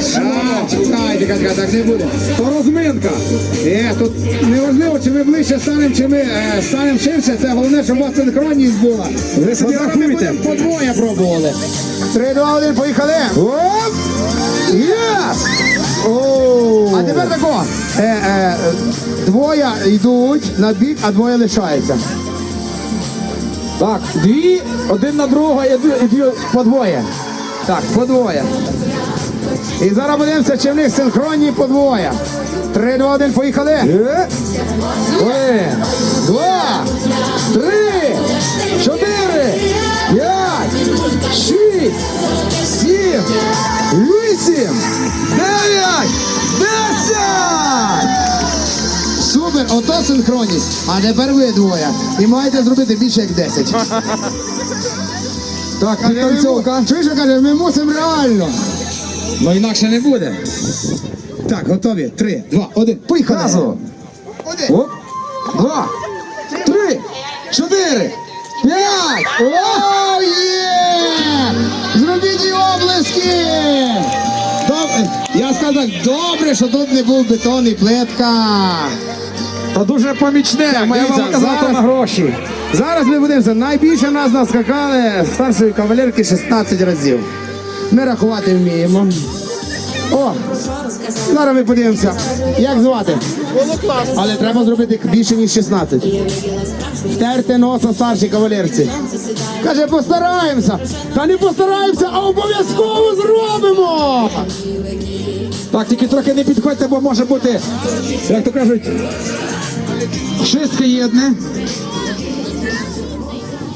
Чекайте, чекайте, так не буде. То розминка. Е, тут неважливо, чи ми ближче станемо, чи ми е, станемо ширше. Це головне, щоб у вас синхронність була. Ви собі рахуйте. будемо Подвоє пробували. Три, два, один, поїхали. Оп! Єс! А тепер тако. Е, е, двоє йдуть на бік, а двоє лишаються. Так, дві, один на другого і дві, і дві подвоє. Так, подвоє. І зараз подивимося, чи в них синхронні подвоє. Три, два, один, поїхали. Е. Один, два, три, чотири, п'ять, шість, сім, вісім, дев'ять, десять! Супер, ото синхронність. А тепер ви двоє. І маєте зробити більше як 10. Так, підтанцьовка. Чуєш, каже, ми мусимо реально. Ну інакше не буде. Так, готові. Три, два, один. Поїхали. Разом. Один. Оп, два, три, чотири, п'ять. О, є! Зробіть їй облески! Добре. Я скажу так, добре, що тут не був бетон і плитка. Та дуже помічне, моя дивіться, мама казала зараз- на гроші. Зараз ми будемо. Найбільше нас наскакали старшої кавалерки 16 разів. Ми рахувати вміємо. О, зараз ми подивимося, як звати. Але треба зробити більше, ніж 16. Терти носа старшій кавалерці. Каже, постараємося. Та не постараємося, а обов'язково зробимо. Так, тільки трохи не підходьте, бо може бути, як то кажуть, шистка єдне.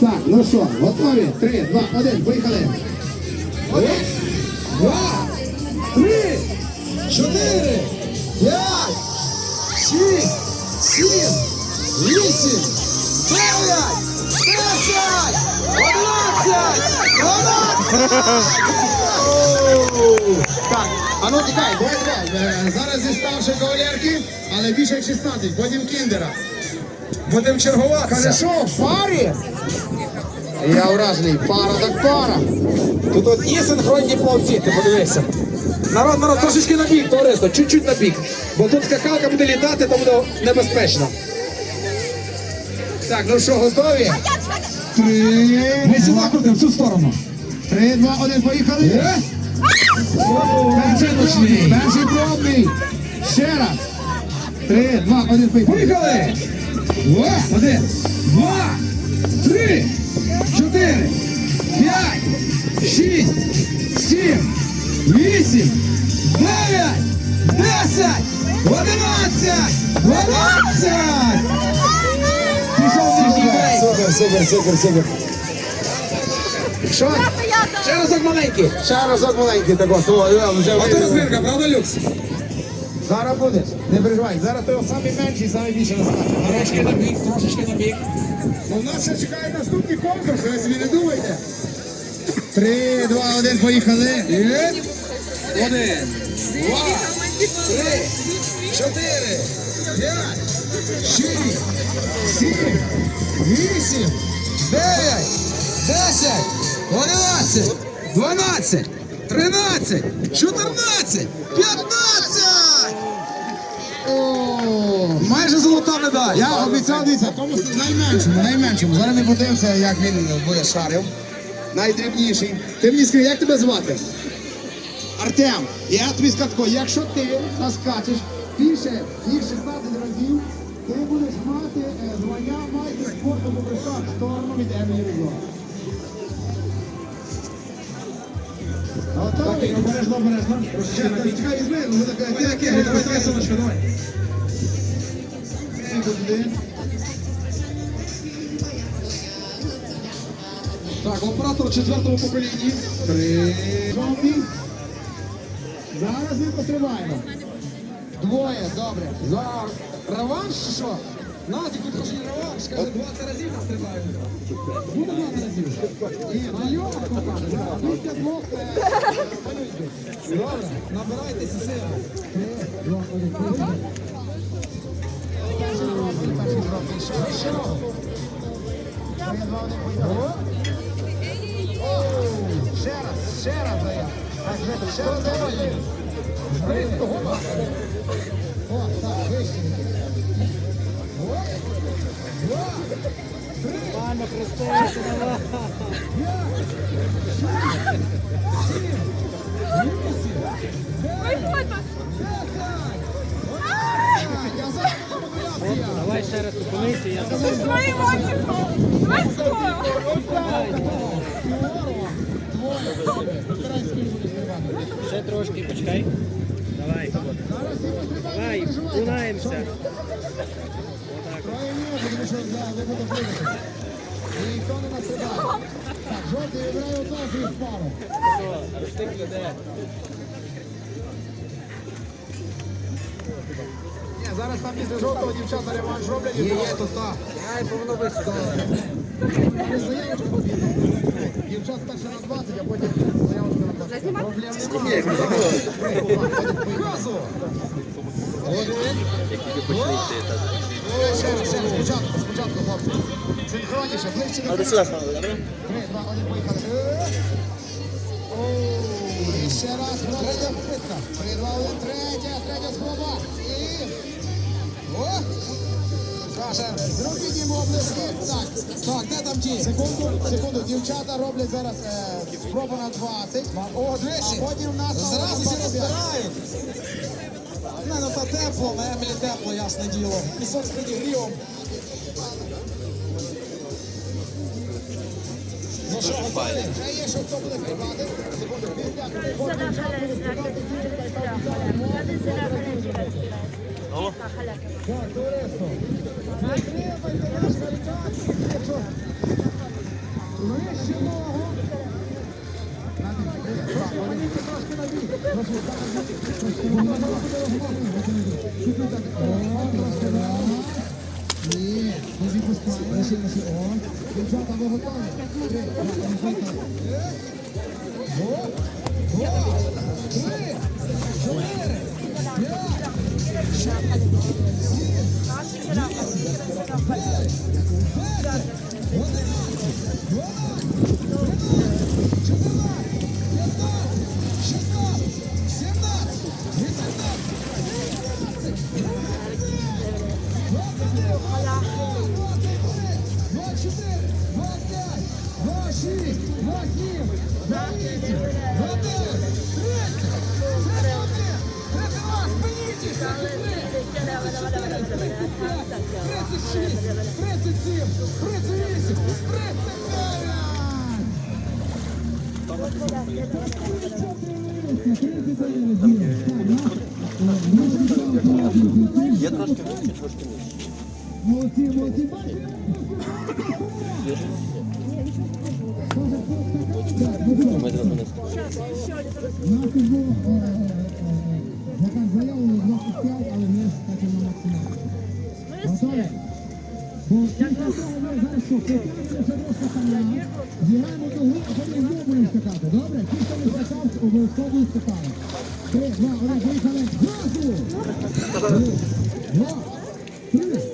Так, ну що, готові? Три, два, один, поїхали. Один, два, Три, чотири, п'ять, шість, сім, вісім, дев'ять, десять, одинадцять. Так, а ну тікай, давай. Е, Зараз зі старшої кавалерки, але більше як 16, потім кіндера. Будемо чергуватися. що, в парі? Я вражений, пара так пара. Тут от є синхронні плавці, ти подивися. Народ, народ, трошечки на бік, товариство, чуть-чуть на бік. Бо тут скакалка буде літати, то буде небезпечно. Так, ну що, готові? Три, Ми сюди крутимо, в цю сторону. три, два, один, поїхали. Перший пробний, перший пробний. Ще раз. Три, два, один, поїхали. Поїхали! О, один, два, сім, вісім, дев'ять, десять, одинадцять, дванадцять! Супер, супер, супер, супер. Що? Ще разок маленький. Ще разок маленький тако. то, я вже А то вийду. розмірка, правда, люкс? Зараз будеш. Не переживай. Зараз той самий менший, самий більше наскаче. Трошки на бік, трошечки на бік. Ну, нас ще чекає наступний конкурс, ви собі не думайте. Три, два, один, поїхали. Один, два, три, чотири, п'ять, шість, сім, вісім, дев'ять, десять, одинадцять, дванадцять, тринадцять, чотирнадцять, п'ятнадцять! Майже золота медаль. Я обіцяв, дивіться, тому найменшому, найменшому. Зараз ми подивимося, як він буде шарив. Найдрібніший. Ти мені скажи, як тебе звати? Артем, я тобі скажу, якщо ти наскачеш більше ніж 16 разів, ти будеш мати е, звання майстер спорту по прыжках сторону від Емілі Резо. Готовий? Обережно, обережно. Чекай, візьми, ну, так, ти Таке, давай, давай, сонечко, давай. Туди. Так, оператор четвертого покоління. Три. Жовтий. Зараз ми потримаємо. Двоє, добре. За реванш чи що? На, тільки хоче реванш, каже, 20 разів нас тримають. Буде 20 разів? Ні, на нього покаже. Після двох е, Добре, набирайтеся сили. Ще раз, ще раз заяв. Ще раз давай. О, так, вище. Два, три. Давай. Давай ще раз зупинися, я! Весело! Ще трошки, почекай. Давай. Давай, лунаємося. Троє ні, тому що ніхто не настрибає. Так, жовтий вибирає одного пару. Руштик веде. Зараз там після жовтого дівчата реванш роблять. Є, є, то так. Ай, повинно висити. Дівчат перше на 20, а потім заявочка на 20. Проблем немає. Газу. Один. О, Ще раз, ще раз, спочатку, спочатку, хлопці. Синхронніше, ближче до А сюди ставили, добре? Три, два, один, поїхали. О, І ще раз, третя впитка. Три, два, один, третя, третя спроба. І... О! Саша, зробіть їм облески. Так, так, де там ті? Секунду, секунду. Дівчата роблять зараз е, спробу на 20. О, двічі. А потім нас... Зразу всі розбирають. В мене то тепло, на Емілі тепло, ясне діло. Пісок з підігрівом. Наш карікат, якщо вище ногу. Так, вони трошки на бік. Прошу, так, на бік. Трошки на бік. Чуть-чуть так. О, трошки ногу. Ні, не відпускай. Лише, лише. О, дівчата, ви готові? Три, два, трошки вище, трошки нижче. Молодці, молодці. Ми зараз не тут було е, е, е, заказ заявлено 25, але ми скачемо максимально. Готові? Зіграємо ногу, а потім знову будемо скакати. Добре? Ті, хто не скакав, обов'язково скакати. Три, два, один, поїхали. Газу! Два, три,